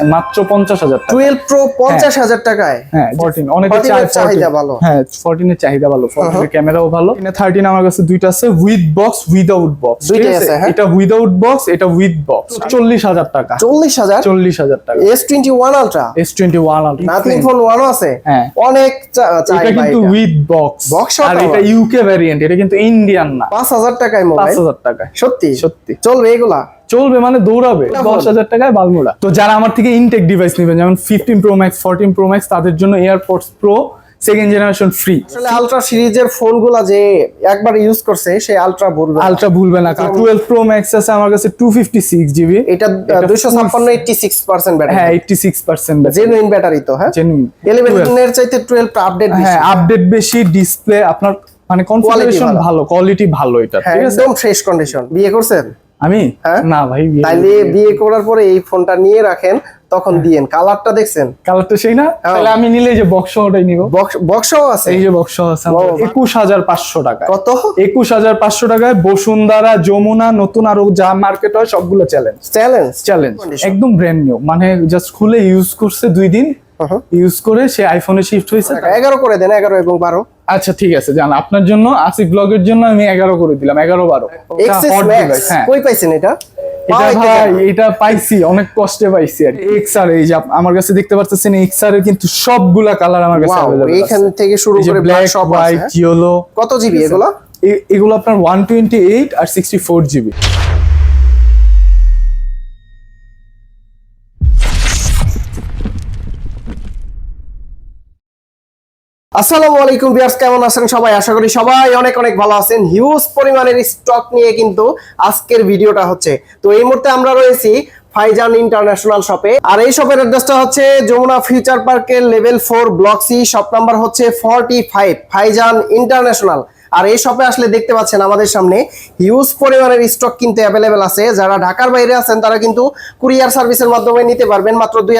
মাত্র পঞ্চাশ হাজার টুয়েলভ প্রো পঞ্চাশ হাজার টাকায়? হ্যাঁ ফোরটিন অনেকে 14 চায় এর চাহিদা ভালো। হ্যাঁ ফোরটিন এর চাহিদা ভালো। ক্যামেরাও ভালো। থার্টিন আমার কাছে দুইটা আছে উইথ বক্স উইদাউট বক্স হ্যাঁ। এটা উইদাউট বক্স এটা উইথ বক্স চল্লিশ হাজার টাকা। চল্লিশ হাজার? চল্লিশ হাজার টাকা। S twenty one ultra S twenty one nothing phone ওয়ানও আছে? হ্যাঁ। অনেক এটা কিন্তু উইথ বক্স সহ আর এটা ইউকে ভ্যারিয়েন্ট এটা কিন্তু ইন্ডিয়ান না। পাঁচ হাজার টাকায় পাঁচ হাজার টাকায়। সত্যি? সত্যি। চলবে এগুলা? চলবে মানে দৌড়াবে। দশ হাজার টাকায় বালমুড়া। তো যারা আমার থেকে ইনটেক ডিভাইস নেবেন যেমন fifteen pro max fourteen pro max তাদের জন্য AirPods pro second generation free আসলে আলট্রা সিরিজের ফোনগুলা যে একবার ইউজ করছে সেই আলট্রা বলবে আলট্রা ভুলবে না কারণ টুয়েলভ প্রো ম্যাক্স আছে আমার কাছে টু ফিফটি সিক্স জিবি এটা দুইশো ছাপ্পান্ন এইটটি সিক্স পার্সেন্ট ব্যাটারি হ্যাঁ eighty six percent genuine battery তো হ্যাঁ? জেনুইন ইলেভেন এর চাইতে টুয়েলভ আপডেট হ্যাঁ আপডেট বেশি ডিসপ্লে আপনার মানে কনফিগারেশন ভালো। ভালো কোয়ালিটি ভালো এটা হ্যাঁ ঠিক আছে? একদম ফ্রেশ কন্ডিশন বিয়ে করছেন? আমি? হ্যাঁ? না ভাই তাইলে বিয়ে করার পরে এই ফোনটা নিয়ে রাখেন তখন হ্যাঁ। দিয়েন। কালারটা দেখছেন? কালারটা সেই না? তাহলে আমি নিলে যে বক্স ওটাই নিব। বক্স বক্সও আছে? এই যে বক্স আছে বাহ। একুশ হাজার পাঁচশো টাকা কত? একুশ হাজার পাঁচশো টাকায় বসুন্ধরা যমুনা নতুন আরও যা মার্কেট হয় সবগুলো চ্যালেঞ্জ চ্যালেঞ্জ চ্যালেঞ্জ একদম ব্র্যান্ড নিউ মানে জাস্ট খুলে ইউজ করছে দুই দিন। ইউজ করে সে আইফোনে শিফট হয়েছে এগারো করে দেন এগারো এবং বারো। আচ্ছা ঠিক আছে জান। আপনার জন্য আসিফ ব্লগের জন্য আমি এগারো করে দিলাম এগারো বারো। হ্যাঁ। কই পাইছেন এটা? এটা ভাই এটা পাইছি অনেক কষ্টে পাইছি আর এক্স আর এই যে আমার কাছে দেখতে পাচ্ছেন এক্স আর এর কিন্তু সবগুলা কালার আমার কাছে অ্যাভেলেবল এইখান থেকে শুরু করে ব্ল্যাক সব হোয়াইট ইয়েলো কত জিবি এগুলো? এগুলো আপনার ওয়ান টোয়েন্টি এইট আর সিক্সটি ফোর জিবি আসসালামু আলাইকুম ভিউয়ার্স, কেমন আছেন সবাই? আশা করি সবাই অনেক অনেক ভালো আছেন। হিউজ পরিমাণের স্টক নিয়ে কিন্তু আজকের ভিডিওটা হচ্ছে। তো এই মুহূর্তে আমরা রয়েছি ফাইজান ইন্টারন্যাশনাল শপে আর এই শপের অ্যাড্রেসটা হচ্ছে যমুনা ফিউচার পার্কের level four block C shop number হচ্ছে ফর্টি ফাইভ ফাইজান ইন্টারন্যাশনাল আর এই শপে আসলে দেখতে পাচ্ছেন আমাদের সামনে হিউজ পরিমাণের স্টক কিন্তু অ্যাভেলেবেল আছে। যারা ঢাকার বাইরে আছেন তারা কিন্তু কুরিয়ার সার্ভিসের মাধ্যমে নিতে পারবেন। মাত্র দুই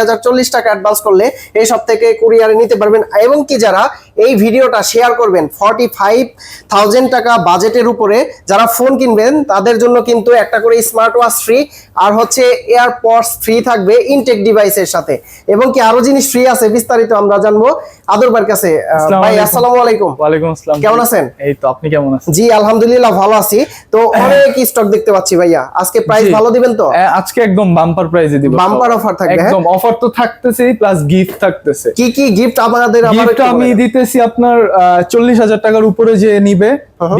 টাকা অ্যাডভান্স করলে এই সব থেকে কুরিয়ারে নিতে পারবেন। এবং কি যারা এই ভিডিওটা শেয়ার করবেন ফর্টি ফাইভ টাকা বাজেটের উপরে যারা ফোন কিনবেন তাদের জন্য কিন্তু একটা করে স্মার্ট ওয়াচ ফ্রি আর হচ্ছে এয়ারপডস ফ্রি থাকবে ইনটেক ডিভাইসের সাথে। এবং কি আরও জিনিস ফ্রি আছে বিস্তারিত আমরা জানব। আদরবার কাছে ভাই। আসসালামু আলাইকুম। ওয়ালাইকুম আসসালাম। কেমন আছেন? এই তো আপনি কেমন আছেন? জি আলহামদুলিল্লাহ ভালো আছি। তো অনেক স্টক দেখতে পাচ্ছি ভাইয়া। আজকে প্রাইস ভালো দিবেন তো? আজকে একদম বাম্পার প্রাইজে দিব Bumper offer থাকবে, হ্যাঁ? একদম অফার তো থাকতেছেই প্লাস গিফট থাকতেছে। কি কি গিফট আমাদের আবার আমি দিতেছি আপনার চল্লিশ হাজার টাকার উপরে যে নিবে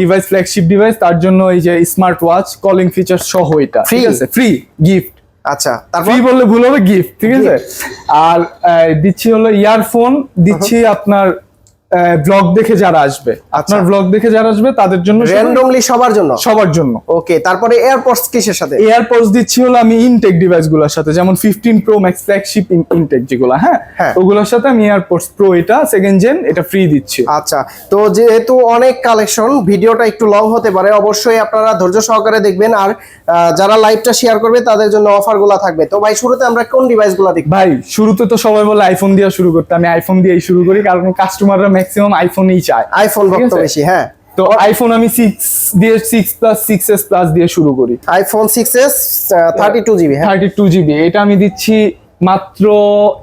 ডিভাইস ফ্ল্যাগশিপ ডিভাইস তার জন্য এই যে স্মার্ট ওয়াচ কলিং ফিচার সহ এটা ঠিক আছে? ফ্রি গিফট আচ্ছা তারপর? ফ্রি বললে ভুল হবে গিফট ঠিক আছে? আর দিচ্ছি হলো ইয়ারফোন দিচ্ছি আপনার ব্লগ দেখে যারা আসবে আচ্ছা। আপনার ব্লগ দেখে যারা আসবে তাদের জন্য র্যান্ডমলি সবার জন্য? সবার জন্য। ওকে তারপরে এয়ারপডস কিসের সাথে? এয়ারপডস দিচ্ছি হলো আমি ইনটেক ডিভাইসগুলোর সাথে যেমন fifteen pro max flagship intact যেগুলো হ্যাঁ। ওগুলোর সাথে আমি এয়ারপডস প্রো এটা সেকেন্ড জেন এটা ফ্রি দিচ্ছি। আচ্ছা তো যেহেতু অনেক কালেকশন ভিডিওটা একটু লং হতে পারে অবশ্যই আপনারা ধৈর্য সহকারে দেখবেন আর যারা লাইভটা শেয়ার করবে তাদের জন্য অফারগুলা থাকবে। তো ভাই শুরুতে আমরা কোন ডিভাইসগুলা দেখব? ভাই শুরুতে তো সবাই বলে আইফোন দিয়ে শুরু করতে আমি আইফোন দিয়েই শুরু করি কারণ কাস্টমাররা ম্যাক্সিমাম আইফোনই চায় আইফোন ভক্ত বেশি হ্যাঁ। তো আইফোন আমি সিক্স দিয়ে six plus six S plus দিয়ে শুরু করি। IPhone six S thirty two GB হ্যাঁ। থার্টি টু জিবি এটা আমি দিচ্ছি মাত্র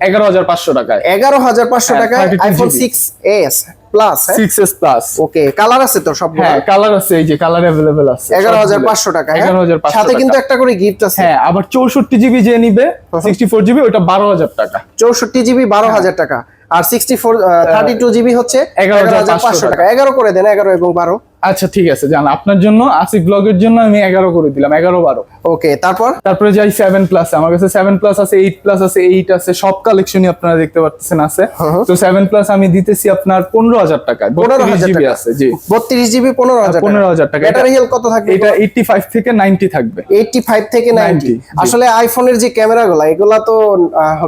এগারো হাজার পাঁচশো টাকায়। এগারো হাজার পাঁচশো হ্যাঁ, টাকায় iPhone GB six S plus six S plus okay colour আছে তো সব হ্যাঁ কালার আছে এই যে কালার অ্যাভেলেবেল আছে। এগারো হাজার পাঁচশো টাকা হ্যাঁ? এগারো হাজার সাথে কিন্তু একটা করে গিফট আছে। হ্যাঁ আবার চৌষট্টি জিবি যে নিবে সিক্সটি ফোর জিবি ওটা বারো হাজার টাকা। চৌষট্টি জিবি বারো হাজার টাকা। আর sixty four thirty two GB হচ্ছে এগারো হাজার 11,500 পাঁচশো টাকা। এগারো করে দেন এগারো এবং বারো। আচ্ছা ঠিক আছে জান। আপনার জন্য আসিফ ব্লগের জন্য আমি এগারো করে দিলাম এগারো বারো। ওকে তারপর? তারপরে যাই সেভেন প্লাস আমার কাছে সেভেন প্লাস আছে এইট প্লাস আছে এইট আছে সব কালেকশনই আপনারা দেখতে পাচ্ছেন আছে। তো সেভেন প্লাস আমি দিতেছি আপনার পনেরো হাজার টাকায় পনেরো জিবি টাকা। আছে জি। বত্রিশ জিবি পনেরো হাজার পনেরো হাজার টাকা। ব্যাটারি হেলথ কত থাকবে? এটা এইটটি ফাইভ থেকে নাইনটি থাকবে। এইটটি ফাইভ থেকে নাইনটি আসলে আইফোনের যে ক্যামেরা গুলা এগুলা তো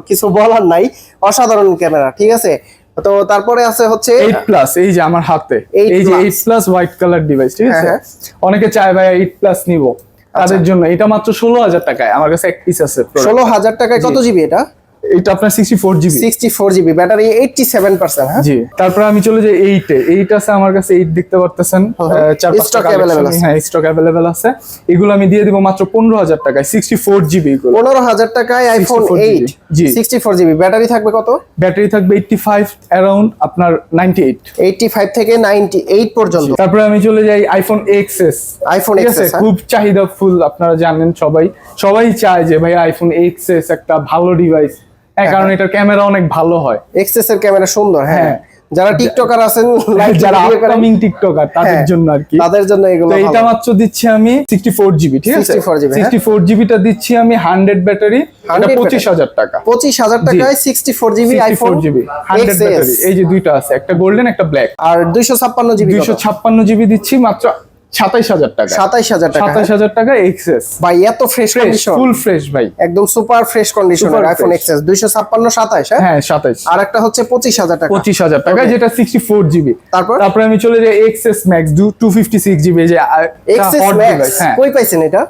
কিছু বলার নাই। অসাধারণ ক্যামেরা ঠিক আছে? তো তারপরে আছে হচ্ছে 8 প্লাস এই যে আমার হাতে। এই যে plus। Eight plus white colour device ঠিক আছে? হ্যাঁ, অনেকে চায় ভাই 8 প্লাস নিব। তাদের জন্য এটা মাত্র ষোলো হাজার টাকায়। আমার কাছে এক পিস আছে product। ষোলো হাজার টাকায় কত জিবি এটা? এটা আপনার sixty four GB sixty four GB battery eighty seven percent হ্যাঁ? জি তারপরে আমি চলে যাই এইটে এইট আছে আমার কাছে এইট দেখতে পারতেছেন। চার available available আছে। হ্যাঁ স্টক অ্যাভেলেবেল আছে। এগুলো আমি দিয়ে দিব মাত্র পনেরো হাজার টাকায় সিক্সটি ফোর জিবি এগুলো। পনেরো হাজার টাকায় আইফোন 64 এইট জি। সিক্সটি ফোর জিবি ব্যাটারি থাকবে কত? ব্যাটারি থাকবে এইটটি ফাইভ অ্যারাউন্ড আপনার নাইনটি এইট এইটটি ফাইভ থেকে নাইনটি এইট পর্যন্ত তারপরে আমি চলে যাই আইফোন এক্সএস আইফোন ঠিক আছে? XS, হ্যাঁ? খুব চাহিদা ফুল আপনারা জানেন সবাই। সবাই চায় যে ভাই আইফোন এক্সএস একটা ভালো ডিভাইস কারণ এটার ক্যামেরা অনেক ভালো হয়। এক্সেস এর ক্যামেরা সুন্দর হ্যাঁ। হ্যাঁ। যারা টিকটকার আছেন যারা আপকামিং টিকটকার তাদের হ্যাঁ, জন্য আর কি। তাদের জন্য এগুলো তো এটা মাত্র দিচ্ছি আমি সিক্সটি ফোর জিবি ঠিক আছে? 64 GB, হ্যাঁ। সিক্সটি ফোর জিবিটা দিচ্ছি আমি হান্ড্রেড ব্যাটারি 100 পঁচিশ হাজার টাকা। পঁচিশ হাজার টাকায় sixty four GB iPhone four GB hundred battery এই যে দুইটা আছে একটা গোল্ডেন একটা ব্ল্যাক আর দুইশো ছাপ্পান্ন জিবি দুইশো ছাপ্পান্ন জিবি দিচ্ছি মাত্র সাতাইশ হাজার টাকা। সাতাইশ হাজার টাকা। সাতাইশ হাজার টাকা এক্সেস ভাই এত ফ্রেশ কন্ডিশন ফুল ফ্রেশ ভাই। একদম super fresh condition iPhone XS দুইশো ছাপ্পান্ন সাতাইশ হ্যাঁ? হ্যাঁ সাতাইশ। আর একটা হচ্ছে পঁচিশ হাজার টাকা। পঁচিশ হাজার টাকা যেটা সিক্সটি ফোর জিবি তারপর? তারপরে আমি চলে যাই XS max two fifty six GB যে এক্সেস ম্যাক্স কই পাইছেন এটা?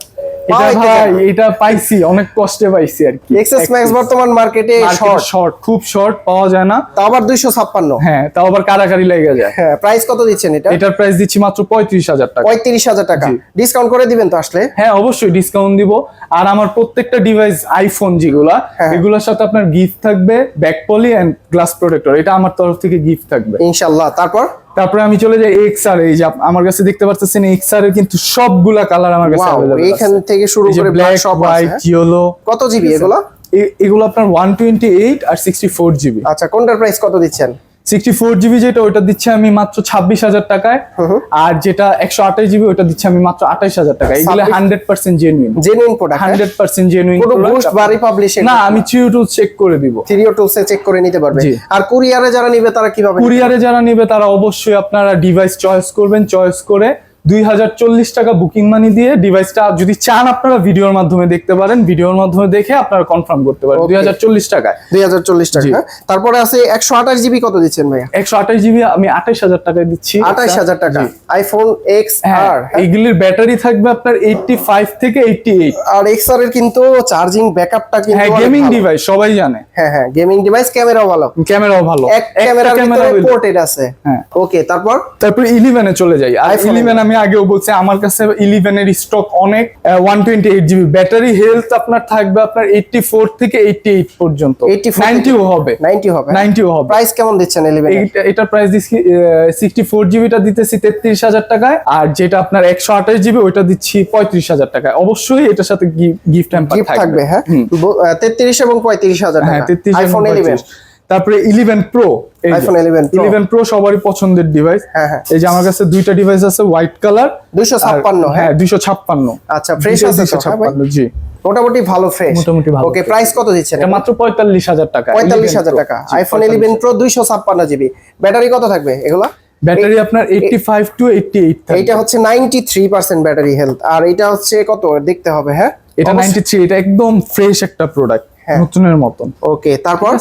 এটা ভাই এটা পাইছি অনেক কষ্টে পাইছি আর কি। এক্সেস ম্যাক্স বর্তমান মার্কেটে শর্ট শর্ট খুব শর্ট পাওয়া যায় না। তা আবার দুইশো ছাপ্পান্ন। হ্যাঁ তাও আবার কারাকারি লেগে যায়। হ্যাঁ প্রাইস কত দিচ্ছেন এটা? এটার প্রাইস দিচ্ছি মাত্র পঁয়ত্রিশ হাজার টাকা। পঁয়ত্রিশ হাজার টাকা। ডিসকাউন্ট করে দিবেন তো আসলে? হ্যাঁ অবশ্যই ডিসকাউন্ট দিব। আর আমার প্রত্যেকটা ডিভাইস আইফোন যেগুলা হ্যাঁ। এগুলোর সাথে আপনার গিফট থাকবে back poly and glass protector এটা আমার তরফ থেকে গিফট থাকবে। ইনশাল্লাহ। তারপর? তারপরে আমি চলে যাই এক্স আর এই যে আমার কাছে দেখতে পাচ্ছেন এক্স আর এর কিন্তু সবগুলা কালার আমার কাছে Wow, অ্যাভেলেবল এখান থেকে শুরু করে ব্ল্যাক সব আছে হোয়াইট হ্যাঁ? ইয়েলো কত জিবি এগুলো? এগুলো আপনার ওয়ান টোয়েন্টি এইট আর সিক্সটি ফোর জিবি আচ্ছা কোনটার প্রাইস কত দিচ্ছেন? সিক্সটি ফোর জিবি যেটা ওটা দিচ্ছে আমি মাত্র ছাব্বিশ হাজার টাকায়। আর যেটা একশো আঠাশ জিবি ওটা দিচ্ছে আমি মাত্র আঠাশ হাজার টাকা এগুলো 26 hundred percent genuine genuine product hundred percent genuine কোনো বুস্ট বা রিপাবলিশিং না আমি থ্রিও টু চেক করে দিব। থ্রিও সে চেক করে নিতে পারবে। আর কুরিয়ারে যারা নিবে তারা কীভাবে কুরিয়ারে যারা নেবে তারা অবশ্যই আপনারা ডিভাইস চয়েস করবেন চয়েস করে দুই হাজার চল্লিশ টাকা বুকিং মানি দিয়ে ডিভাইসটা যদি চান আপনারা ভিডিওর মাধ্যমে দেখতে পারেন ভিডিওর মাধ্যমে দেখে আপনারা কনফার্ম করতে পারেন. দুই হাজার চল্লিশ টাকায়। দুই হাজার চল্লিশ টাকা হ্যাঁ? তারপরে আছে একশো আঠাশ জিবি কত দিচ্ছেন ভাইয়া? একশো আঠাশ জিবি আমি আঠাশ হাজার টাকায় দিচ্ছি। আঠাশ হাজার টাকা। আইফোন এক্স আর এইগুলির ব্যাটারি থাকবে আপনার এইটটি ফাইভ থেকে এইটটি এইট আর এক্স আর এর কিন্তু চার্জিং ব্যাকআপটা কিন্তু হ্যাঁ গেমিং ডিভাইস সবাই জানে। হ্যাঁ হ্যাঁ গেমিং ডিভাইস ক্যামেরাও ভালো। ক্যামেরাও ভালো। এক ক্যামেরার ক্যামেরা ভিতরে পোর্টেড আছে। হ্যাঁ। ওকে তারপর? তারপর ইলেভেনে চলে যাই। আর iPhone ইলেভেন আমি আগেও বলছি আমার কাছে ইলেভেনের স্টক অনেক one twenty eight GB battery health আপনার থাকবে আপনার এইটটি ফোর থেকে এইটটি এইট পর্যন্ত নাইনটিও হবে। 90 হবে। নাইনটিও হবে। প্রাইস কেমন দিচ্ছেন 11 এটা প্রাইস দিচ্ছি সিক্সটি ফোর জিবিটা দিতেছি তেত্রিশ হাজার টাকায় আর যেটা আপনার একশো আঠাশ জিবি ওইটা দিচ্ছি পঁয়ত্রিশ হাজার টাকায়। অবশ্যই এটার সাথে গিফট হ্যাম্পার থাকবে। হ্যাঁ? তেত্রিশ এবং পঁয়ত্রিশ হাজার হ্যাঁ তেত্রিশ আইফোন ইলেভেন তারপরে eleven pro 11 Pro। Eleven pro সবারই পছন্দের ডিভাইস হ্যাঁ, হ্যাঁ। এই যে আমার কাছে দুইটা ডিভাইস আছে হোয়াইট কালার দুইশো ছাপ্পান্ন হ্যাঁ। হ্যাঁ দুইশো ছাপ্পান্ন। আচ্ছা ফ্রেশ আছে হ্যাঁ জি। মোটামুটি ভালো ফ্রেশ মোটামুটি ভালো ওকে প্রাইস কত দিচ্ছেন? এটা মাত্র পঁয়তাল্লিশ হাজার টাকা পঁয়তাল্লিশ হাজার টাকা। আইফোন ইলেভেন প্রো দুইশো ছাপ্পান্ন জিবি। ব্যাটারি কত থাকবে এগুলা? ব্যাটারি আপনার eighty five to eighty eight এইটা হচ্ছে ninety three percent battery health আর এটা হচ্ছে কত? দেখতে হবে হ্যাঁ? এটা নাইনটি থ্রি এটা একদম ফ্রেশ একটা প্রোডাক্ট। নতুনের মতন। ওকে তারপর?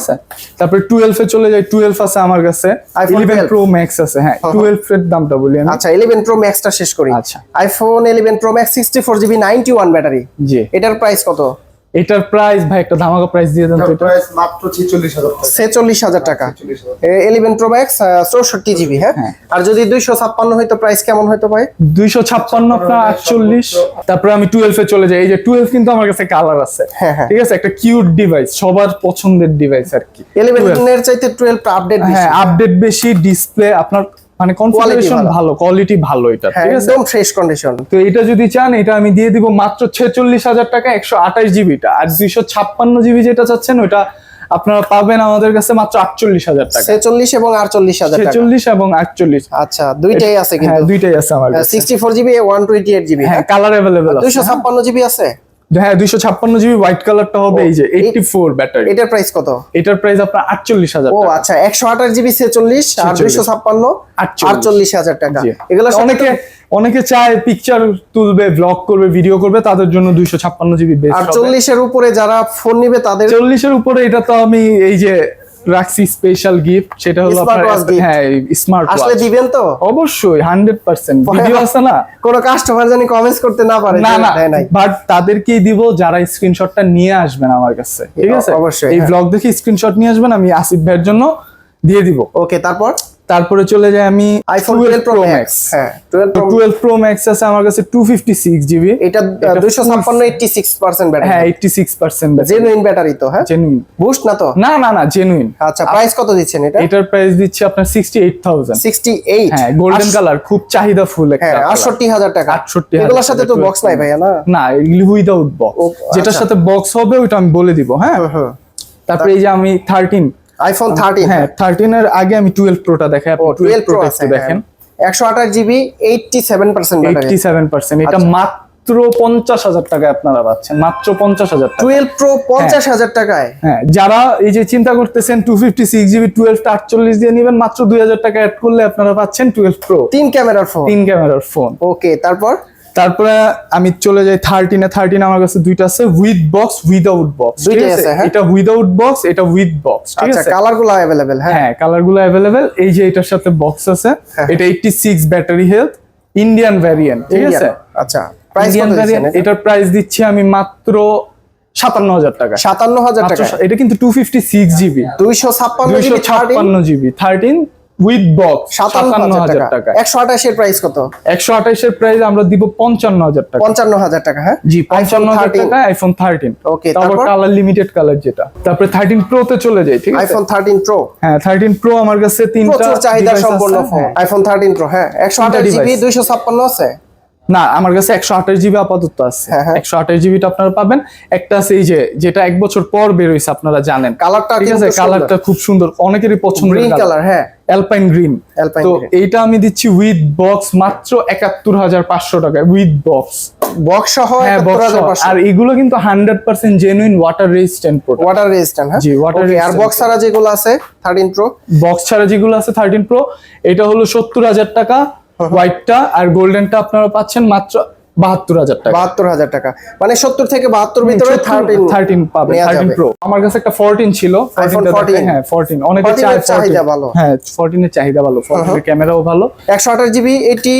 তারপরে টুয়েলভ এ চলে যাই। টুয়েলভ আছে আমার কাছে। ইলেভেন প্রো ম্যাক্স আছে হ্যাঁ। হ্যাঁ। টুয়েলভ এর দামটা বলি আমি। আচ্ছা ইলেভেন প্রো ম্যাক্সটা শেষ করি। আচ্ছা। IPhone eleven pro max sixty four GB ninety one battery জি। এটার প্রাইস কত? এটার প্রাইস ভাই একটা ধামাকা প্রাইস দিয়ে দেন তো এটা। প্রাইস মাত্র ছেচল্লিশ হাজার টাকা। ছেচল্লিশ হাজার টাকা। ছেচল্লিশ হাজার ইলেভেন প্রো ম্যাক্স চৌষট্টি জিবি হ্যাঁ? হ্যাঁ। আর যদি দুইশো ছাপ্পান্ন হয়তো প্রাইস কেমন হয়তো ভাই? দুইশো ছাপ্পান্ন আপনার আটচল্লিশ। তারপর আমি টুয়েলভ এ চলে যাই। এই যে টুয়েলভ কিন্তু আমার কাছে কালার আছে। হ্যাঁ, হ্যাঁ। ঠিক আছে? একটা কিউট ডিভাইস সবার পছন্দের ডিভাইস আর কি। ইলেভেন 12 এর চাইতে টুয়েলভ আপডেট বেশি। হ্যাঁ আপডেট বেশি ডিসপ্লে আপনার মানে কনফিগারেশন ভালো। ভালো কোয়ালিটি ভালো এটা হ্যাঁ ঠিক আছে? একদম ফ্রেশ কন্ডিশন তো এটা যদি চান এটা আমি দিয়ে দিব মাত্র ছেচল্লিশ হাজার টাকা একশো আঠাশ জিবিটা আর দুইশো ছাপ্পান্ন জিবি যেটা চাচ্ছেন ওটা আপনারা পাবেন আমাদের কাছে মাত্র আটচল্লিশ হাজার টাকা। ছেচল্লিশ এবং আটচল্লিশ হাজার টাকা। ছেচল্লিশ এবং আটচল্লিশ। আচ্ছা দুইটাই আছে হ্যাঁ কিন্তু দুইটাই আছে আমার sixty four GB one twenty eight GB হ্যাঁ? কালার অ্যাভেলেবেল আছে দুইশো ছাপ্পান্ন জিবি আছে? হ্যাঁ দুইশো ছাপ্পান্ন জিবি হোয়াইট কালারটা হবে এই যে এইটটি ফোর ব্যাটারি এটার প্রাইস কত? এটার প্রাইস আপনার আটচল্লিশ হাজার ও আচ্ছা একশো আঠাশ জিবি ছেচল্লিশ আর 46 দুইশো ছাপ্পান্ন আটচল্লিশ। হাজার টাকা। এগুলো অনেকে অনেকে চায় পিকচার তুলবে ব্লগ করবে ভিডিও করবে তাদের জন্য দুইশো ছাপ্পান্ন জিবি আর চল্লিশের উপরে যারা ফোন নিবে তাদের চল্লিশের উপরে এটা তো আমি এই যে রাখছি স্পেশাল গিফট সেটা হলো আপনার হ্যাঁ স্মার্ট আসলে দিবেন তো? অবশ্যই হান্ড্রেড পার্সেন্ট ভিডিও আছে না? কোনো কাস্টমার জানি কমেন্টস করতে না পারে না না বাট তাদেরকেই দিব যারা স্ক্রিনশটটা নিয়ে আসবেন আমার কাছে ঠিক আছে? অবশ্যই, এই হ্যাঁ। ব্লগ দেখে স্ক্রিনশট নিয়ে আসবেন আমি আসিফ ভাইয়ের জন্য দিয়ে দিব। ওকে তারপর? তারপরে চলে যাই আমি আইফোন 12 প্রো ম্যাক্স হ্যাঁ 12 প্রো ম্যাক্স আছে আমার কাছে টু ফিফটি সিক্স জিবি এটা এটা 256 86% ব্যাটারি হ্যাঁ eighty six percent genuine battery তো হ্যাঁ? জেনুইন বুস্ট না তো? না না না জেনুইন আচ্ছা প্রাইস কত দিচ্ছেন এটা? এটার প্রাইস দিচ্ছে আপনার সিক্সটি এইট থাউজেন্ড 68 হ্যাঁ গোল্ডেন কালার খুব চাহিদা ফুল একটা হ্যাঁ colour। 68000 টাকা। 68,000 এগুলোর সাথে তো বক্স নাই ভাইয়া না? না উইদাউট বক্স যেটার আচ্ছা। সাথে বক্স হবে ওটা আমি বলে দিব হ্যাঁ? তারপরে এই যে আমি থার্টিন আইফোন 13 হ্যাঁ থার্টিন এর আগে আমি টুয়েলভ প্রোটা দেখাই। আপনি 12 প্রোটা একটু দেখেন। একশো আঠাশ GB eighty seven percent battery. Eighty seven percent এটা আচ্ছা। মাত্র পঞ্চাশ হাজার টাকায় আপনারা পাচ্ছেন। মাত্র পঞ্চাশ হাজার টাকা টুয়েলভ প্রো পঞ্চাশ হাজার টাকায়? হ্যাঁ যারা এই যে চিন্তা করতেছেন টু ফিফটি সিক্স জিবি টুয়েলভটা আটচল্লিশ দিয়ে নেবেন মাত্র দুই হাজার টাকা অ্যাড করলে আপনারা পাচ্ছেন টুয়েলভ প্রো তিন ক্যামেরার ফোন তিন ক্যামেরার ফোন ওকে তারপর? তারপরে আমি চলে যাই থার্টিনে থার্টিন আমার কাছে দুইটা আছে উইথ বক্স উইদাউট বক্স দুইটাই আছে, হ্যাঁ? এটা উইদাউট বক্স এটা উইথ বক্স ঠিক আচ্ছা আছে? কালারগুলো অ্যাভেলেবেল হ্যাঁ? হ্যাঁ কালারগুলো অ্যাভেলেবেল এই যে এটার সাথে বক্স আছে হ্যাঁ। এটা eighty six battery health Indian variant ঠিক আছে? আচ্ছা প্রাইস ইন্ডিয়ান ভ্যারিয়েন্ট এটার প্রাইস দিচ্ছি আমি মাত্র সাতান্ন হাজার টাকা। সাতান্ন হাজার টাকা। এটা কিন্তু টু ফিফটি সিক্স জিবি দুইশো ছাপ্পান্ন জিবি থার্টিন উইথ বক্স সাতান্ন হাজার টাকা। একশো আঠাশের প্রাইস কত? একশো আঠাশের প্রাইস আমরা দিব পঞ্চান্ন হাজার টাকা। পঞ্চান্ন হাজার টাকা হ্যাঁ? জি পঞ্চান্ন হাজার টাকা আইফোন থার্টিন ওকে তারপর? কালার লিমিটেড কালার যেটা। তারপরে থার্টিন প্রো তে চলে যাই ঠিক আছে? আইফোন থার্টিন প্রো হ্যাঁ থার্টিন প্রো আমার কাছে তিনটা প্রচুর চাহিদা সম্পন্ন ফোন। আইফোন থার্টিন প্রো হ্যাঁ। একশো আঠাশ জিবি দুইশো ছাপ্পান্ন আছে? না আমার কাছে একশো আঠাশ জিবি আপাতত আছে। হ্যাঁ, হ্যাঁ। একশো আঠাশ জিবিটা আপনারা পাবেন। একটা আছে এই যে যেটা এক বছর পর বেরোইছে আপনারা জানেন। কালারটা ঠিক আছে? কালারটা খুব সুন্দর। অনেকেরই পছন্দের গ্রিন কালার হ্যাঁ। অ্যালপাইন গ্রিন তো এইটা আমি দিচ্ছি উইথ বক্স মাত্র একাত্তর হাজার পাঁচশো টাকায়। উইথ বক্স বক্স সহ হ্যাঁ আর এগুলো কিন্তু hundred percent genuine water resistant product water resistant হ্যাঁ? জি, Okay, আর বক্স ছাড়া যেগুলো আছে থার্টিন প্রো বক্স ছাড়া যেগুলো আছে থার্টিন প্রো এটা হলো সত্তর হাজার টাকা। হোয়াইটটা আর গোল্ডেনটা আপনারা পাচ্ছেন মাত্র বাহাত্তর হাজার টাকা। বাহাত্তর হাজার টাকা। মানে সত্তর থেকে বাহাত্তর ভিতরে থার্টিন থার্টিন পাবে থার্টিন প্রো আমার কাছে একটা ফোরটিন ছিল iPhone 14 টা 14 হ্যাঁ ফোরটিন অনেকে 14 চায় এর চাহিদা ভালো। হ্যাঁ ফোরটিনের চাহিদা ভালো ফোরটিনের ক্যামেরাও ভালো। একশো আঠাশ GB eighty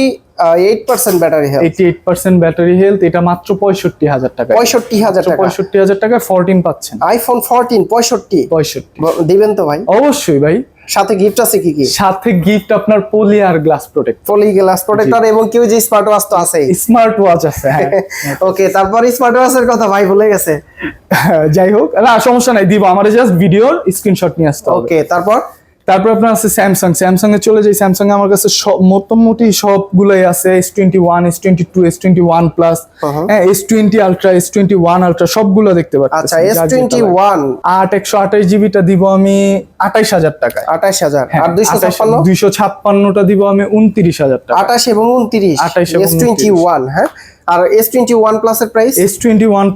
eight percent battery health eighty eight percent battery health এটা মাত্র পঁয়ষট্টি হাজার টাকা। পঁয়ষট্টি হাজার টাকা। পঁয়ষট্টি হাজার ফোরটিন পাচ্ছেন। আইফোন ফোরটিন পঁয়ষট্টি। পঁয়ষট্টি। দিবেন তো ভাই। অবশ্যই ভাই। সাথে গিফট আছে কি কি? সাথে গিফট আপনার পলি আর glass protect poly glass protector এবং কিউ যে স্মার্ট ওয়াচ তো আছে। স্মার্ট ওয়াচ আছে হ্যাঁ। ওকে তারপর স্মার্ট ওয়াচের কথা ভাই ভুলে গেছে। যাই হোক না সমস্যা নাই দিব। আমার জাস্ট ভিডিওর স্ক্রিনশট নিয়ে আসতে ওকে তারপর? তারপর আপনার আছে স্যামসাং স্যামসাং এ চলে যাই স্যামসাং আমার কাছে সব মোটামুটি সবগুলোই আছে। S twenty one S twenty two S twenty one plus হ্যাঁ S twenty ultra S twenty one ultra সবগুলো দেখতে পাচ্ছি। আচ্ছা এস টোয়েন্টি ওয়ান আট একশো আঠাশ জিবিটা দিব আমি আঠাইশ হাজার টাকায়। আঠাশ হাজার। হ্যাঁ, আর দুইশো ছাপ্পান্ন? দুইশো ছাপ্পান্নটা দিব আমি উনত্রিশ হাজার টাকা আঠাশ এবং উনত্রিশ। 28 এবং এস টোয়েন্টি ওয়ান হ্যাঁ? আর এস টোয়েন্টি এর প্রাইস এস টোয়েন্টি ওয়ান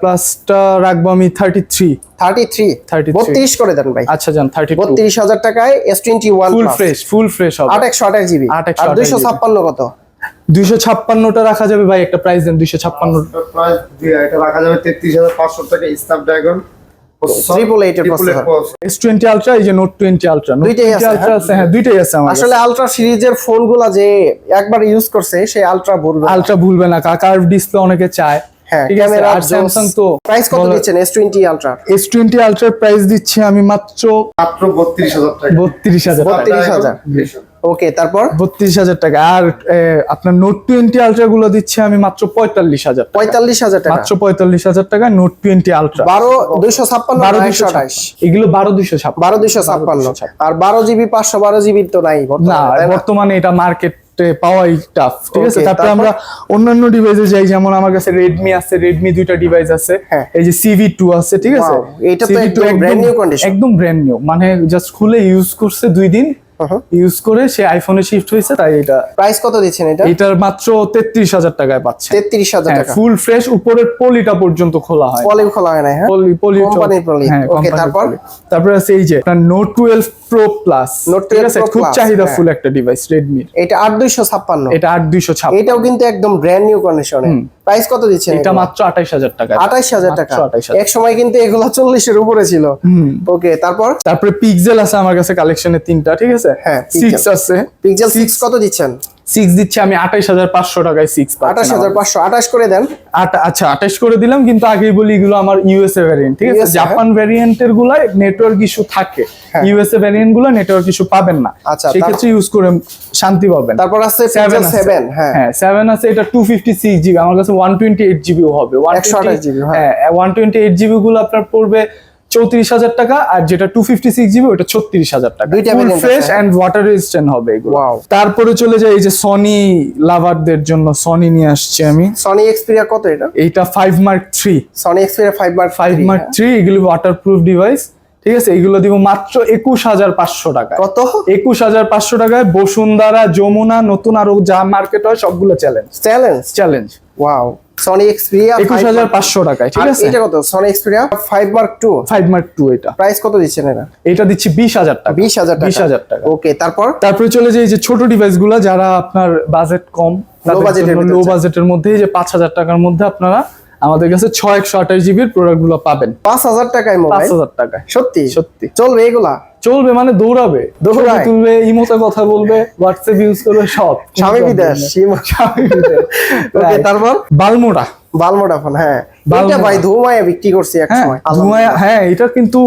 প্লাসটা রাখব আমি থার্টি থ্রি থার্টি থ্রি 33 বত্রিশ করে দেন ভাই। আচ্ছা যান থার্টি টু বত্রিশ হাজার টাকায় S twenty one full fresh full fresh হবে। আট GB আঠাশ জিবি 8 আর 128 দুইশো GB ছাপ্পান্ন কত? দুইশো ছাপ্পান্নটা রাখা যাবে ভাই একটা প্রাইস দেন দুইশো ছাপ্পান্ন। প্রাইস এটা রাখা যাবে তেত্রিশ হাজার পাঁচশো টাকা স্ন্যাপড্রাগন এর আলট্রা এই যে নোট টোয়েন্টি আলট্রা নোট দুইটাই আছে, হ্যাঁ দুইটাই আছে আমার আসলে আলট্রা সিরিজের ফোনগুলা যে একবার ইউজ করছে সেই আলট্রা ভুলবে আলট্রা ভুলবে না কার্ভ ডিসপ্লে অনেকে চায়। হ্যাঁ ক্যামেরা আর স্যামসাং তো প্রাইস কত দিচ্ছেন? S twenty ultra S price দিচ্ছি আমি মাত্র মাত্র বত্রিশ হাজার টাকা। বত্রিশ হাজার টাকা। 32,000 ওকে তারপর? বত্রিশ হাজার টাকা। আর আপনার নোট টোয়েন্টি আলট্রা গুলো দিচ্ছে আমি মাত্র পঁয়তাল্লিশ হাজার টাকা। পঁয়তাল্লিশ হাজার টাকা। মাত্র পঁয়তাল্লিশ হাজার টাকা নোট টোয়েন্টি আলট্রা বারো দুইশো ছাপ্পান্ন বারো দুইশো আঠাশ? এগুলো বারো দুইশো বারো দুইশো ছাপ্পান্ন। আর বারো জিবি পাঁচশো বারো জিবি তো নাই না? বর্তমানে এটা মার্কেটে পাওয়াই টাফ ঠিক আছে তারপরে আমরা অন্যান্য ডিভাইসে যাই যেমন আমার কাছে রেডমি আছে রেডমি দুইটা ডিভাইস আছে হ্যাঁ। এই যে সিভি টু আছে ঠিক আছে এটা তো একদম ব্র্যান্ড নিউ। একদম ব্র্যান্ড নিউ মানে জাস্ট খুলে ইউজ করছে দুই দিন. ইউজ করে সে আইফোনে শিফট হয়েছে তাই এটা প্রাইস কত দিচ্ছেন এটা? এটার মাত্র তেত্রিশ হাজার টাকায় পাচ্ছে। তেত্রিশ হাজার টাকা। ফুল ফ্রেশ উপরের পলিটা পর্যন্ত খোলা হয়। পলিও খোলা হয় না হ্যাঁ? পলি পলি Company poly। হ্যাঁ company তারপর? আছে এই যে note twelve pro plus note ঠিক 12 আছে Pro খুব চাহিদা হ্যাঁ। ফুল একটা ডিভাইস রেডমি এটা আট দুইশো ছাপ্পান্ন। এটা আট দুইশো ছাপ্পান্ন। এটাও কিন্তু একদম ব্র্যান্ড নিউ কন্ডিশনে প্রাইস কত দিচ্ছেন এটা মাত্র আঠাইশ হাজার টাকা। আঠাইশ হাজার টাকা। মাত্র 28,000 এক সময় কিন্তু এগুলো চল্লিশের উপরে ছিল। ওকে তারপর? তারপরে পিক্সেল আছে আমার কাছে কালেকশনে তিনটা ঠিক আছে? হ্যাঁ, সিক্স আছে। পিক্সেল সিক্স কত দিচ্ছেন? সিক্স দিচ্ছে আমি আঠাইশ হাজার পাঁচশো টাকায় সিক্স আঠাশ হাজার পাঁচশো আঠাশ করে দেন। আচ্ছা আঠাইশ করে দিলাম কিন্তু আগেই বলি এগুলো আমার ইউএসএ ভ্যারিয়েন্ট ঠিক আছে? জাপান ভ্যারিয়েন্টেরগুলা নেটওয়ার্ক ইস্যু থাকে। হ্যাঁ। ইউএসএ ভ্যারিয়েন্টগুলো নেটওয়ার্ক ইস্যু পাবেন না। আচ্ছা, সেই ক্ষেত্রে ইউজ করে শান্তি পাবেন। তারপর আছে সেভেন সেভেন হ্যাঁ। হ্যাঁ সেভেন আছে এটা টু ফিফটি সিক্স জিবি আমার কাছে ওয়ান টোয়েন্টি এইট জিবিও হবে। 128 GB, হ্যাঁ। হ্যাঁ ওয়ান টোয়েন্টি এইট জিবি গুলো আপনার পড়বে চৌত্রিশ হাজার টাকা আর যেটা টু ফিফটি সিক্স জিবি ওটা ছত্রিশ হাজার টাকা। ফ্রেশ। অ্যান্ড ওয়াটার রেজিস্ট্যান্ট হবে এগুলো। তারপরে চলে যায় এই যে সনি লাভারদের জন্য সনি নিয়ে আসছি আমি। সনি এক্সপিরিয়া কত এটা? এইটা five mark three Sony Xperia five mark five mark three এগুলো ওয়াটার প্রুফ ডিভাইস ঠিক আছে? এগুলো দিব মাত্র একুশ হাজার পাঁচশো টাকা কত? একুশ হাজার পাঁচশো টাকায় বসুন্ধরা যমুনা নতুন আরও যা মার্কেট হয় সবগুলো challenge challenge challenge wow Sony Xperia একুশ হাজার পাঁচশো টাকায় ঠিক আছে? এটা কত? Sony Xperia five mark two five mark two এটা। প্রাইস কত দিচ্ছেন এটা এটা দিচ্ছি বিশ হাজার টাকা। বিশ হাজার টাকা। বিশ হাজার টাকা। ওকে তারপর? তারপরে চলে যে ছোট ডিভাইসগুলা যারা আপনার বাজেট কম লো বাজেটের মধ্যে যে পাঁচ হাজার টাকার মধ্যে আপনারা আমাদের কাছে ছয় একশো আঠাশ জিবির প্রোডাক্টগুলো পাবেন। পাঁচ হাজার টাকায় পাঁচ হাজার টাকায়। সত্যি? সত্যি। চলবে এগুলা? চলবে মানে দৌড়াবে। দৌড়াবে তুলবে ইমোতে কথা বলবে হোয়াটসঅ্যাপ ইউজ করবে সব। স্বামী বিদেশ স্বামী বিদেশ। ওকে তারপর? বালমোড়া। বালমোডা ফোন হ্যাঁ। এটা ভাই ধুমায় বিক্রি করছি এক হ্যাঁ সময়। হ্যাঁ এটা কিন্তু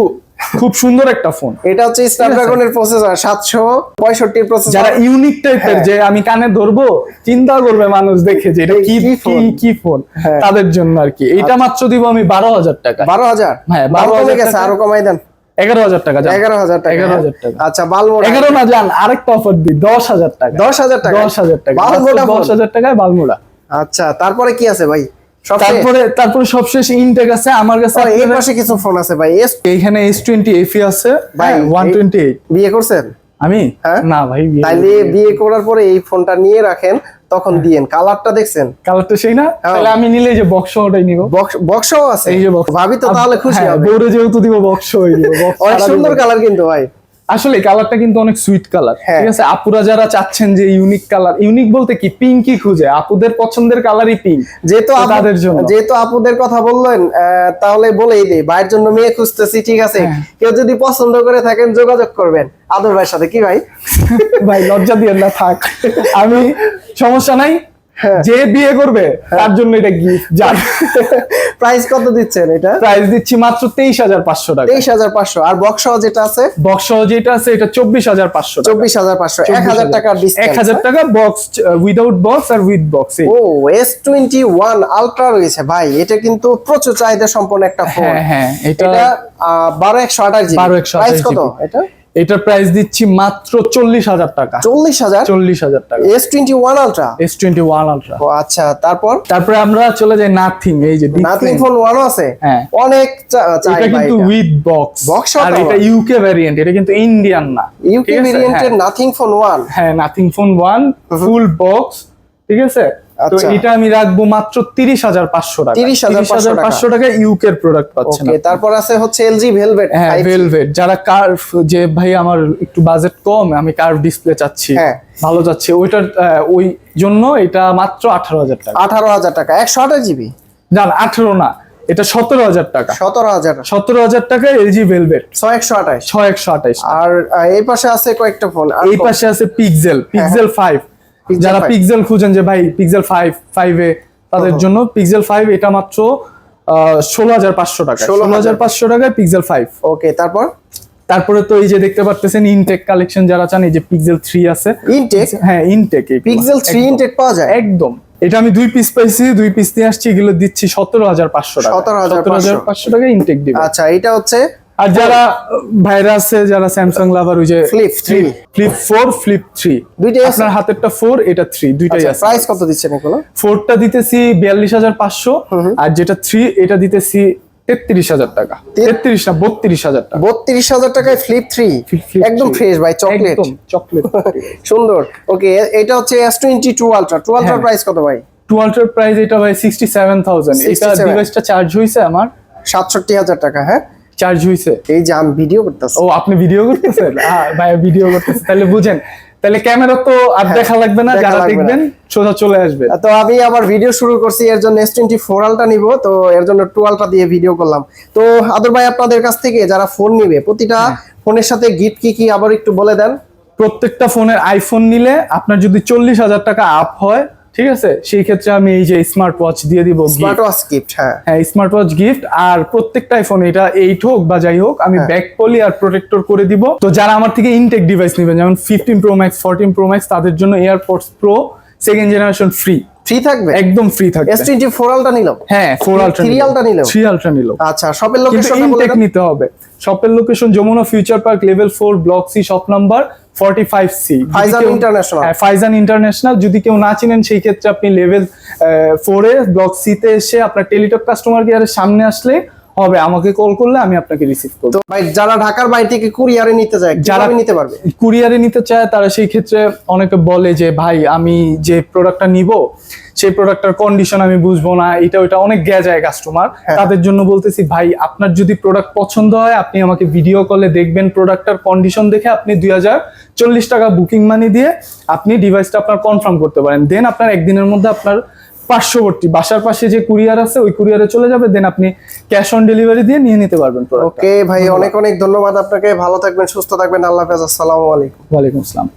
খুব সুন্দর একটা ফোন। এটা হচ্ছে স্ন্যাপড্রাগনের প্রসেসর সাতশো পঁয়ষট্টির প্রসেসর যারা ইউনিক টাইপের হ্যাঁ। যে আমি কানে ধরবো চিন্তা করবে মানুষ দেখে যে এটা কি কি কি ফোন? কি ফোন? হ্যাঁ। আচ্ছা। তাদের জন্য আর কি। এটা মাত্র দিব আমি বারো হাজার টাকা। বারো হাজার? হ্যাঁ, দাম 12,000 গেছে আরও কমাই দেন। এগারো হাজার টাকা যান। এগারো হাজার টাকা এগারো হাজার টাকা। আচ্ছা বালমোডা। এগারো না যান আরেকটা অফার দিই দশ হাজার টাকা। দশ হাজার টাকা। দশ হাজার টাকা। বালমোডা দশ। হাজার টাকায় বালমোড়া। আচ্ছা তারপরে কি আছে ভাই? তারপরে তারপরে সবশেষ ইনটেক আছে আমার কাছে এই পাশে কিছু ফোন আছে ভাই। এস এইখানে এস টোয়েন্টি এফি আছে। ভাই, ওয়ান টোয়েন্টি এইট বিয়ে করছেন? আমি? হ্যাঁ? না ভাই তাইলে বিয়ে করার পরে এই ফোনটা নিয়ে রাখেন তখন হ্যাঁ। দিয়েন। কালারটা দেখছেন? কালারটা সেই না? তাহলে আমি নিলে যে বক্স ওটাই নিব। বক্স বক্সও আছে? এই যে বক্স ভাবি তো তাহলে খুশি হবে। বউরে যেহেতু দিব বক্স হয়ে দিব। অনেক সুন্দর কালার কিন্তু ভাই। আসলে কালারটা কিন্তু অনেক সুইট কালার হ্যাঁ। ঠিক আছে আপুরা যারা চাচ্ছেন যে ইউনিক কালার ইউনিক বলতে কি পিঙ্কই খুঁজে আপুদের পছন্দের কালারই পিঙ্ক যেহেতু তো আপু- তাদের জন্য। যেহেতু আপুদের কথা বললেন আহ, তাহলে বলেই দিই ভাইয়ের জন্য মেয়ে খুঁজতেছি ঠিক আছে হ্যাঁ। কেউ যদি পছন্দ করে থাকেন যোগাযোগ করবেন আদর ভাইয়ের সাথে কি ভাই ভাই লজ্জা দিয়ে না থাক আমি সমস্যা নাই হ্যাঁ। যে বিয়ে করবে তার জন্য এটা গিফট যান প্রাইস কত দিচ্ছেন এটা? প্রাইস দিচ্ছি মাত্র তেইশ হাজার পাঁচশো টাকা। তেইশ হাজার পাঁচশো। আর বক্স যেটা আছে? বক্স যেটা আছে এটা চব্বিশ হাজার পাঁচশো চব্বিশ হাজার পাঁচশো। এক হাজার টাকার এক ডিসকাউন্ট হাজার টাকা বক্স উইদাউট বক্স আর উইথ বক্স ও এস টোয়েন্টি ওয়ান আলট্রা রয়েছে। ভাই এটা কিন্তু প্রচুর চাহিদা সম্পন্ন একটা ফোন হ্যাঁ হ্যাঁ এটা বারো একশো আঠাশ জিবি। 12 প্রাইস কত এটা? এটার প্রাইস দিচ্ছি মাত্র চল্লিশ হাজার টাকা। চল্লিশ হাজার? চল্লিশ হাজার টাকা। S twenty one ultra S twenty one ultra ও আচ্ছা তারপর? তারপরে আমরা চলে যাই নাথিং এই যে নাথিং। ফোন ওয়ানও আছে? হ্যাঁ। অনেক এটা কিন্তু উইথ বক্স সহ আর এটা ইউকে ভ্যারিয়েন্ট এটা কিন্তু ইন্ডিয়ান না। ইউকে? ভেরিয়েন্টের নাথিং ফোন ওয়ান হ্যাঁ। Nothing phone one full box ঠিক আছে? তো আচ্ছা। এটা আমি রাখব মাত্র তিরিশ হাজার পাঁচশো টাকা। 30,500 টাকা। পাঁচশো টাকা ইউকের প্রোডাক্ট পাচ্ছেন তারপর আছে হচ্ছে এলজি ভেলভেট হ্যাঁ ভেলভেট যারা কার্ভ যে ভাই আমার একটু বাজেট কম আমি কার্ভ ডিসপ্লে চাচ্ছি। হ্যাঁ। ভালো যাচ্ছে। ওইটার ওই জন্য এটা মাত্র আঠারো হাজার টাকা। আঠারো হাজার টাকা। একশো আঠাশ জিবি জান আঠারো না। এটা সতেরো হাজার টাকা। সতেরো হাজার। সতেরো হাজার টাকা এলজি ভেলভেট ছয় একশো আঠাশ। ছয় একশো আঠাইশ আর এই পাশে আছে কয়েকটা ফোন এই পাশে আছে পিক্সেল পিক্সেল ফাইভ যারা 5 পিক্সেল খুঁজেন যে ভাই পিক্সেল ফাইভ ফাইভে তাদের জন্য পিক্সেল ফাইভ এটা মাত্র ষোলো হাজার পাঁচশো টাকা 16,000 ষোলো হাজার পাঁচশো টাকায় পিক্সেল ফাইভ ওকে তারপর? তারপরে তো এই যে দেখতে পারতেছেন ইনটেক কালেকশন যারা চান এই যে পিক্সেল থ্রি আছে। ইনটেক হ্যাঁ ইনটেক পিক্সেল থ্রি ইনটেক পাওয়া যায়? একদম। এটা আমি দুই পিস পাইছি দুই পিস নিয়ে আসছি এগুলো দিচ্ছি সতেরো হাজার পাঁচশো টাকা 17,500 পাঁচশো। টাকা ইনটেক দিব। আচ্ছা এটা হচ্ছে আর যারা ভাইরা আছে যারা স্যামসাং লাভার ওই যে flip three। Flip four flip three দুইটাই? আপনার হাতেরটা ফোর এটা থ্রি দুইটাই আছে। প্রাইস কত দিচ্ছেন এগুলো? ফোরটা দিতেছি বিয়াল্লিশ হাজার পাঁচশো আর যেটা থ্রি এটা দিতেছি তেত্রিশ হাজার টাকা। তেত্রিশ না বত্রিশ হাজার টাকা। বত্রিশ হাজার টাকায় ফ্লিপ থ্রি একদম ফ্রেশ ভাই চকলেট চকলেট সুন্দর। ওকে এটা হচ্ছে S twenty two ultra two আলট্রার হ্যাঁ। প্রাইস কত ভাই? টুয়েলটার প্রাইস এটা ভাই সিক্সটি সেভেন থাউজেন্ড এটা 67 ডিভাইসটা চার্জ হয়েছে আমার সাতষট্টি হাজার টাকা হ্যাঁ? চার্জ হয়েছে এই যে আমি ভিডিও করতেছি। ও আপনি ভিডিও করতেছেন? আহ, ভাই ভিডিও করতেছেন তাহলে বুঝেন। তাহলে ক্যামেরা তো আর হ্যাঁ, দেখা লাগবে না যারা দেখবেন সোজা চলে আসবে। তো আমি আবার ভিডিও শুরু করছি এর জন্য এস টোয়েন্টি ফোর আলটা নিব তো এর জন্য টুয়েলভটা দিয়ে ভিডিও করলাম। তো আদর ভাই আপনাদের কাছ থেকে যারা ফোন নিবে প্রতিটা হ্যাঁ। ফোনের সাথে গিফট কি কি আবার একটু বলে দেন। প্রত্যেকটা ফোনের আইফোন নিলে আপনার যদি চল্লিশ হাজার টাকা আপ হয় ঠিক আছে? সেই ক্ষেত্রে আমি এই যে স্মার্ট ওয়াচ দিয়ে দিব স্মার্ট ওয়াচ গিফট হ্যাঁ। হ্যাঁ স্মার্ট ওয়াচ গিফট আর প্রত্যেকটা আইফোন এটা এইট হোক বা যাই হোক আমি। ব্যাক পলি আর প্রোটেক্টর করে দিব। তো যারা আমার থেকে ইনটেক ডিভাইস নেবেন যেমন fifteen pro max fourteen pro max তাদের জন্য AirPods pro second generation free free থাকবে? একদম ফ্রি থাকবে। এস টোয়েন্টি ফোর আলটা নিলাম? হ্যাঁ ফোর আলট্রা Three Ultra নিলেও? থ্রি আলট্রা নিলো আচ্ছা শপের লোকেশন ইনটেক নিতে হবে। শপের location Jamuna Future Park level four block C shop number forty five C Faizan International। Faizan International যদি কেউ না চিনেন সেই ক্ষেত্রে আপনি লেভেল ফোরে ব্লক সি তে এসে আপনার টেলিটক কাস্টমার কেয়ারের সামনে আসলে হবে। আমাকে কল করলে আমি আপনাকে রিসিভ করব। তো ভাই যারা ঢাকার বাইরে থেকে কুরিয়ারে নিতে যায় যারা যারা নিতে পারবে? কুরিয়ারে নিতে চায় তারা সেই ক্ষেত্রে অনেকে বলে যে ভাই আমি যে প্রোডাক্টটা নিব সেই প্রোডাক্টটার কন্ডিশন আমি বুঝব না। এটা ওইটা অনেক গে যায় কাস্টমার হ্যাঁ। তাদের জন্য বলতেছি ভাই আপনার যদি প্রোডাক্ট পছন্দ হয় আপনি আমাকে ভিডিও কলে দেখবেন প্রোডাক্টটার কন্ডিশন দেখে আপনি দুই হাজার চল্লিশ টাকা বুকিং মানি দিয়ে আপনি ডিভাইসটা আপনার কনফার্ম করতে পারেন। দেন আপনার একদিনের মধ্যে আপনার পার্শ্ববর্তী বাসার পাশে যে কুরিয়ার আছে ওই কুরিয়ারে চলে যাবে। দেন আপনি ক্যাশ অন ডেলিভারি দিয়ে নিয়ে নিতে পারবেন ওকে ভাই অনেক অনেক ধন্যবাদ আপনাকে। ভালো থাকবেন সুস্থ থাকবেন। আল্লাহ হাফেজ। আসসালামু আলাইকুম। ওয়ালাইকুম আসসালাম।